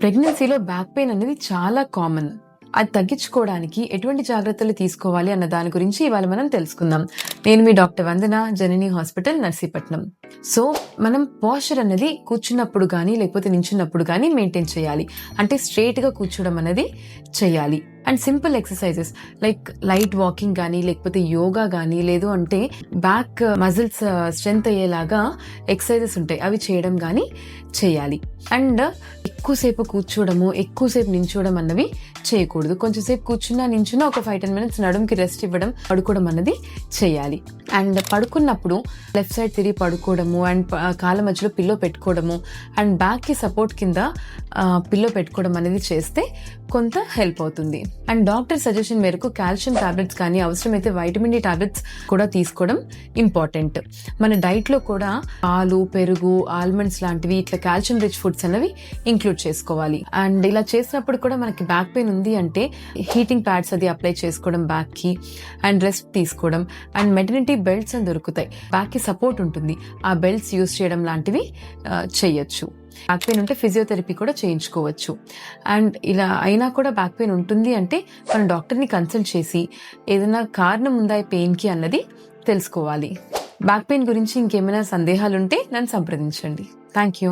ప్రెగ్నెన్సీలో back pain అనేది చాలా కామన్. అది తగ్గించుకోవడానికి ఎటువంటి జాగ్రత్తలు తీసుకోవాలి అన్న దాని గురించి ఇవాళ మనం తెలుసుకుందాం. నేను మీ doctor Vandana Janani hospital Narsipatnam. So మనం పోస్చర్ అనేది కూర్చున్నప్పుడు కానీ లేకపోతే నించున్నప్పుడు కానీ మెయింటైన్ చేయాలి. అంటే స్ట్రైట్గా కూర్చోవడం అనేది చేయాలి. And simple exercises like light walking కానీ లేకపోతే యోగా కానీ లేదు అంటే బ్యాక్ మజిల్స్ స్ట్రెంగ్త్ అయ్యేలాగా ఎక్సర్సైజెస్ ఉంటాయి. అవి చేయడం కానీ చేయాలి. అండ్ uh, ఎక్కువసేపు కూర్చోవడము ఎక్కువసేపు నించోవడం అన్నవి చేయకూడదు. కొంచెం సేపు కూర్చున్నా నించున్నా ఒక ఫైవ్ టెన్ మినిట్స్ నడుముకి రెస్ట్ ఇవ్వడం పడుకోవడం అన్నది చేయాలి. అండ్ పడుకున్నప్పుడు లెఫ్ట్ సైడ్ తిరిగి పడుకోవడము అండ్ కాళ్ళ మధ్యలో పిల్లో పెట్టుకోవడము అండ్ బ్యాక్కి సపోర్ట్ కింద పిల్లో పెట్టుకోవడం అనేది చేస్తే కొంత హెల్ప్ అవుతుంది. అండ్ డాక్టర్ సజెషన్ మేరకు కాల్షియం టాబ్లెట్స్ కానీ అవసరమైతే వైటమిన్ డి టాబ్లెట్స్ కూడా తీసుకోవడం ఇంపార్టెంట్ మన డైట్లో కూడా పాలు పెరుగు ఆల్మండ్స్ లాంటివి ఇట్లా కాల్షియం రిచ్ ఫుడ్స్ అనేవి ఇంక్లూడ్ చేసుకోవాలి. అండ్ ఇలా చేసినప్పుడు కూడా మనకి బ్యాక్ పెయిన్ ఉంది అంటే హీటింగ్ ప్యాడ్స్ అది అప్లై చేసుకోవడం బ్యాక్కి అండ్ రెస్ట్ తీసుకోవడం అండ్ మెటర్నిటీ బెల్ట్స్ అని దొరుకుతాయి. బ్యాక్కి సపోర్ట్ ఉంటుంది. ఆ బెల్ట్స్ యూస్ చేయడం లాంటివి చేయొచ్చు. బ్యాక్ పెయిన్ ఉంటే ఫిజియోథెరపీ కూడా చేయించుకోవచ్చు. అండ్ ఇలా అయినా కూడా బ్యాక్ పెయిన్ ఉంటుంది అంటే మనం డాక్టర్ని కన్సల్ట్ చేసి ఏదైనా కారణం ఉందా ఈ పెయిన్కి అన్నది తెలుసుకోవాలి. బ్యాక్ పెయిన్ గురించి ఇంకేమైనా సందేహాలుంటే నన్ను సంప్రదించండి. Thank you